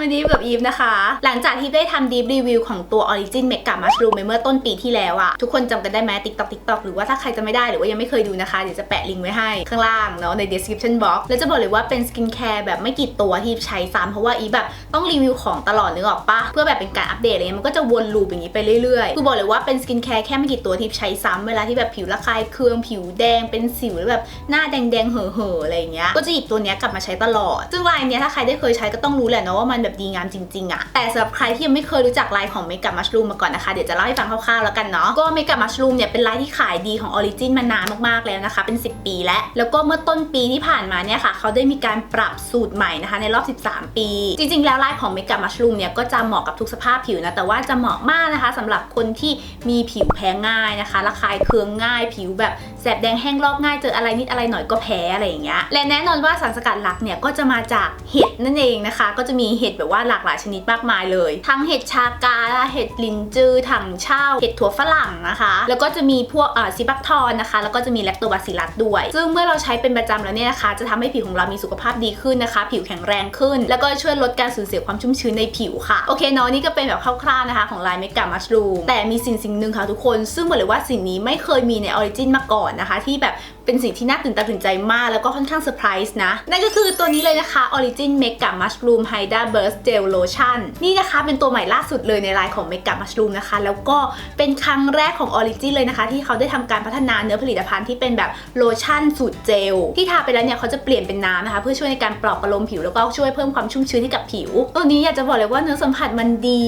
วันนี้กับอีฟนะคะ หลังจากที่ได้ทำดีฟรีวิวของตัว Origin Mega Mushroom ไปเมื่อต้นปีที่แล้วอะทุกคนจำกันได้ไหม TikTok TikTok หรือว่าถ้าใครจะไม่ได้หรือว่ายังไม่เคยดูนะคะ เดี๋ยวจะแปะลิงก์ไว้ให้ข้างล่างเนาะใน description box แล้วจะบอกเลยว่าเป็นสกินแคร์แบบไม่กี่ตัวที่ใช้ซ้ำเพราะว่าอีฟแบบต้องรีวิวของตลอดนึกออกปะเพื่อแบบเป็นการอัปเดตอะไรเงี้ยมันก็จะวนลูปอย่างนี้ไปเรื่อยๆคือบอกเลยว่าเป็นสกินแคร์แค่ไม่กี่ตัวที่ใช้ซ้ำเวลาที่แบบผิวระคายเคืองผิวแดงเป็นสิวหรือแบบหน้าแดงๆเห่อๆอะไรเงี้ยก็จะหยิบตัวเนี้ยกลับมาใช้ตลอด ซึ่งลายเนี้ยถ้าใครได้เคยใช้ก็ต้องรู้แหละเนาะว่ามันแบบดีงามจริงๆอะแต่สำหรับใครที่ยังไม่เคยรู้จักลายของเมก a มัช r ูมมาก่อนนะคะ เดี๋ยวจะเล่าให้ฟังคร่าวๆแล้วกันเนาะ ก็เมก a มัช r ูมเนี่ยเป็นลายที่ขายดีของออริจินมานานมากๆแล้วนะคะ เป็น 10 ปีแล้ว แล้วก็เมื่อต้นปีที่ผ่านมาเนี่ยค่ะ เขาได้มีการปรับสูตรใหม่นะคะ ในรอบ 13 ปี จริง ๆ แล้วลายของเมก a มัช r ูมเนี่ยก็จะเหมาะกับทุกสภาพผิวนะ แต่ว่าจะเหมาะมากนะคะสำหรับคนที่มีผิวแพ้ง่ายนะคะ ระคายเคืองง่าย ผิวแบบแสบแดงแห้งลอกง่าย เจออะไรนิดอะไรหน่อยก็แพ้อะไรอย่างเงี้ย และแน่นอนว่าสารสกัดหลักเนี่ยก็จะมาจากเห็ดนั่นเองนะคะ ก็จะมีเห็ดแบบว่าหลากหลายชนิดมากมายเลย ทั้งเห็ดชากา เห็ดลินจือถังเช่า เห็ดถั่วฝรั่งนะคะ แล้วก็จะมีพวกอ่าซิบักทอนนะคะ แล้วก็จะมีแลคโตบาซิลัสด้วย ซึ่งเมื่อเราใช้เป็นประจำแล้วเนี่ยนะคะ จะทำให้ผิวของเรามีสุขภาพดีขึ้นนะคะ ผิวแข็งแรงขึ้น แล้วก็ช่วยลดการสูญเสียความชุ่มชื้นในผิวค่ะ โอเคเนาะนี่ก็เป็นแบบคร่าวๆนะคะ ของไลายเมกามัชรูมแต่มีสิ่งสิ่งหนึ่งค่ะทุกคน ซึ่งบอกเลยว่าสิ่งนี้ไม่เคยมีในออริจินมาก่อนนะคะ ที่แบบ เป็นสิ่งที่น่าตื่นตาตื่นใจมากแล้วก็ค่อนข้างเซอร์ไพรส์นะ นั่นก็คือตัวนี้เลยนะคะ Origin Mega Mushroom Hydra Burst Gel Lotion นี่นะคะเป็นตัวใหม่ล่าสุดเลยในไลน์ของ Mega Mushroom นะคะ แล้วก็เป็นครั้งแรกของ Origin เลยนะคะ ที่เขาได้ทำการพัฒนาเนื้อผลิตภัณฑ์ที่เป็นแบบโลชั่นสูตรเจลที่ทาไปแล้วเนี่ยเขาจะเปลี่ยนเป็นน้ำนะคะ เพื่อช่วยในการปลอบประโลมผิวแล้วก็ช่วยเพิ่มความชุ่มชื้นให้กับผิว ตัวนี้อยากจะบอกเลยว่าเนื้อสัมผัสมันดี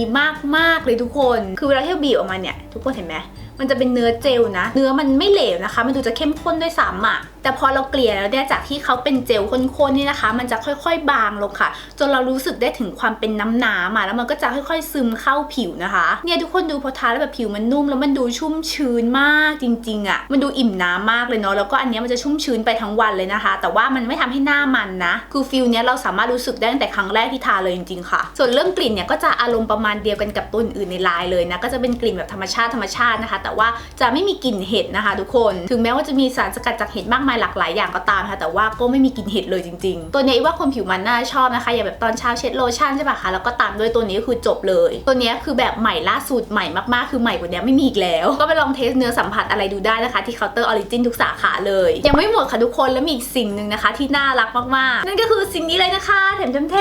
มากๆเลยทุกคน คือเวลาที่บีบออกมาเนี่ยทุกคนเห็นไหม มันจะเป็นเนื้อเจลนะ เนื้อมันไม่เหลวนะคะ มันดูจะเข้มข้นด้วยซ้ำอะ แต่พอเราเกลี่ยแล้วเนี่ยจากที่เขาเป็นเจลข้นๆนี่นะคะ มันจะค่อยๆ บางลงค่ะ จนเรารู้สึกได้ถึงความเป็นน้ำน้ำอะแล้วมันก็จะค่อยๆ ซึมเข้าผิวนะคะ เนี่ยทุกคนดูพอทาแล้วแบบผิวมันนุ่มแล้วมันดูชุ่มชื้นมากจริงๆอะ มันดูอิ่มน้ำมากเลยเนาะ แล้วก็อันนี้มันจะชุ่มชื้นไปทั้งวันเลยนะคะ แต่ว่ามันไม่ทำให้หน้ามันนะ คือฟิลเนี้ยเราสามารถรู้สึกได้ตั้งแต่ครั้งแรกที่ทาเลยจริงๆค่ะ ส่วนเรื่องกลิ่นเนี่ยก็จะอารมณ์ประมาณเดียวกันกับตัวอื่นในลน์เลยนะ ก็จะเป็นกลิ่นแบบธรรมชาติธรรมชาตินะคะแต่ว่าจะไม่มีกลิ่นเห็ดนะคะ ทุกคน ถึงแม้ว่าจะมีสารสกัดจากเห็ดมากมายหลากหลายอย่างก็ตามค่ะแต่ว่าก็ไม่มีกลิ่นเห็ดเลยจริง ๆ ตัวนี้ว่าคนผิวมันน่าชอบนะคะ อย่างแบบตอนเช้าเช็ดโลชั่นใช่ปะคะแล้วก็ตามด้วยตัวนี้ก็คือจบเลย ตัวนี้คือแบบใหม่ล่าสุดใหม่มากๆ คือใหม่กว่านี้ไม่มีอีกแล้ว ก็ไปลองเทสเนื้อสัมผัสอะไรดูได้นะคะที่เคาน์เตอร์ออริจินทุกสาขาเลย ยังไม่หมดค่ะทุกคนแล้วมีอีกสิ่งหนึ่งนะคะ ที่น่ารักมากๆ นั่นก็คือสิ่งนี้เลยนะคะแถมจำแท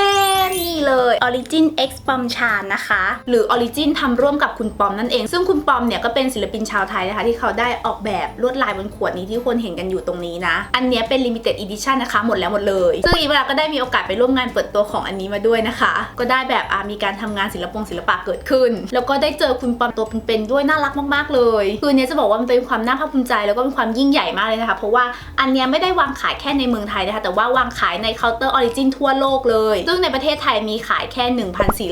นนี่เลย Origin X Pom Chan นะคะ หรือ Origin ทำร่วมกับคุณปอมนั่นเอง ซึ่งคุณปอมเนี่ยก็เป็นศิลปินชาวไทยนะคะ ที่เขาได้ออกแบบลวดลายบนขวดนี้ที่คนเห็นกันอยู่ตรงนี้นะ อันนี้เป็น limited edition นะคะ หมดแล้วหมดเลย ซึ่งอีเวลาก็ได้มีโอกาสไปร่วมงานเปิดตัวของอันนี้มาด้วยนะคะ ก็ได้แบบมีการทำงานศิลปงศิลปะเกิดขึ้น แล้วก็ได้เจอคุณปอมตัวเป็นๆด้วยน่ารักมากๆเลย คือเนี้ยจะบอกว่ามันเป็นความน่าภาคภูมิใจแล้วก็เป็นความยิ่งใหญ่มากเลยนะคะ เพราะว่าอันเนี้ยไม่ได้วางขายแค่ในเมืองไทยนะคะ แต่ว่าวางขายในเคาน์เตอร์ออริจินทั่วโลกเลย ซึ่งในประเทศไทยมีขายแค่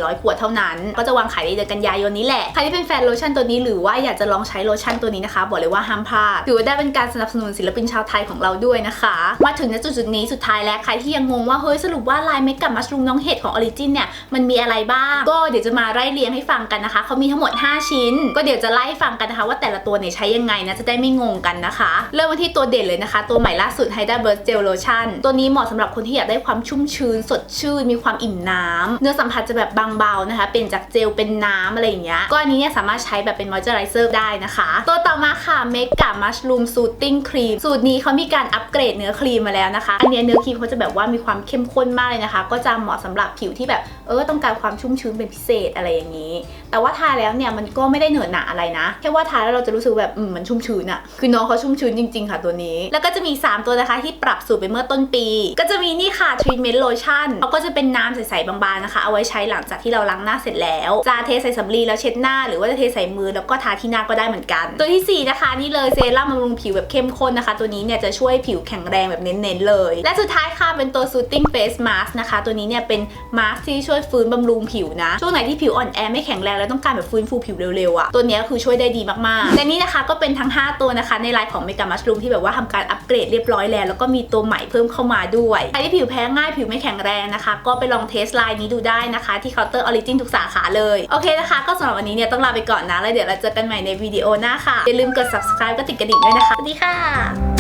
1,400 ขวดเท่านั้น ก็จะวางขายในเดือนกันยายนนี้แหละ ใครที่เป็นแฟนโลชั่นตัวนี้หรือว่าอยากจะลองใช้โลชั่นตัวนี้นะคะ บอกเลยว่าห้ามพลาดถือว่าได้เป็นการสนับสนุนศิลปินชาวไทยของเราด้วยนะคะ มาถึงณจุดจุดๆนี้สุดท้ายแล้วใครที่ยังงงว่าเฮ้ยสรุปว่าลายเมกกับมัชรูมน้องเห็ดของออริจินเนี่ยมันมีอะไรบ้าง ก็เดี๋ยวจะมาไล่เรียงให้ฟังกันนะคะเขามีทั้งหมด 5 ชิ้น ก็เดี๋ยวจะไล่ให้ฟังกันนะคะว่าแต่ละตัวเนี่ยใช้ยังไงนะจะได้ไม่งงกันนะคะ เริ่มกันที่ตัวเด่นเลยนะคะ ตัวใหม่ล่าสุด Hydra Burst Gel Lotion ตัวนี้เหมาะสำหรับคนที่อยากได้ความชุ่มชื้น สดชื่น มีความอิ่มน้ำเนื้อสัมผัสจะแบบบางเบานะคะ เป็นจากเจลเป็นน้ำอะไรอย่างเงี้ยก็อันนี้เนี่ยสามารถใช้แบบเป็นมอยเจอไรเซอร์ได้นะคะ ตัวต่อมาค่ะเมกะมัชลูมซูตติ้งครีมสูตรนี้เขามีการอัปเกรดเนื้อครีมมาแล้วนะคะ อันนี้เนื้อครีมเขาจะแบบว่ามีความเข้มข้นมากเลยนะคะ ก็จะเหมาะสำหรับผิวที่แบบ เออต้องการความชุ่มชื้นเป็นพิเศษอะไรอย่างนี้ แต่ว่าทาแล้วเนี่ยมันก็ไม่ได้เหนอะหนาอะไรนะแค่ว่าทาแล้วเราจะรู้สึกแบบอืมมันชุ่มชื้นอะคือน้องเขาชุ่มชื้นจริง ๆ ค่ะตัวนี้ แล้วก็จะมี 3 ตัวนะคะที่ปรับสูตรไปเมื่อต้นปี ก็จะมีนี่ค่ะ treatment lotion เขาก็จะเป็นน้ำใสๆบางๆนะคะ เอาไว้ใช้หลังจากที่เราล้างหน้าเสร็จแล้วจะเทใส่สำลีแล้วเช็ดหน้าหรือว่าจะเทใส่มือแล้วก็ทาที่หน้าก็ได้เหมือนกัน ตัวที่สี่นะคะนี่เลยเซรั่มบำรุงผิวแบบเข้มข้นนะคะ ตัวนี้เนี่ยจะช่วยผิวแข็งแรงแบบเน้นๆเลย และสุดท้ายค่ะเป็นตัว soothing face mask นะคะ ตัวนี้เนี่ยเป็นมาสก์ที่ช่วยฟื้นบำรุงผิวนะ ช่วงไหนที่ผิวอ่อนแอไม่แข็งแรงแล้วต้องการแบบฟื้นฟูผิวเร็วๆอะตัวนี้คือช่วยได้ดีมากๆและนี่นะคะก็เป็นทั้ง 5 ตัวนะคะ ในไลน์ของ Mega Mushroom ที่แบบว่าทำการอัปเกรดเรียบร้อยแล้ว แล้วก็มีตัวใหม่เพิ่มเข้ามาด้วยใครที่ผิวแพ้ง่ายผิวไม่แข็งแรงนะคะ ก็ไปลองเทสไลน์นี้ดูได้นะคะ ที่เคาน์เตอร์ออริจินทุกสาขาเลยโอเคนะคะ ก็สำหรับวันนี้เนี่ยต้องลาไปก่อนนะแล้วเดี๋ยวเราเจอกันใหม่ในวิดีโอหน้าค่ะอย่าลืมกด subscribe ก็ติดกระดิ่งด้วยนะคะสวัสดีค่ะ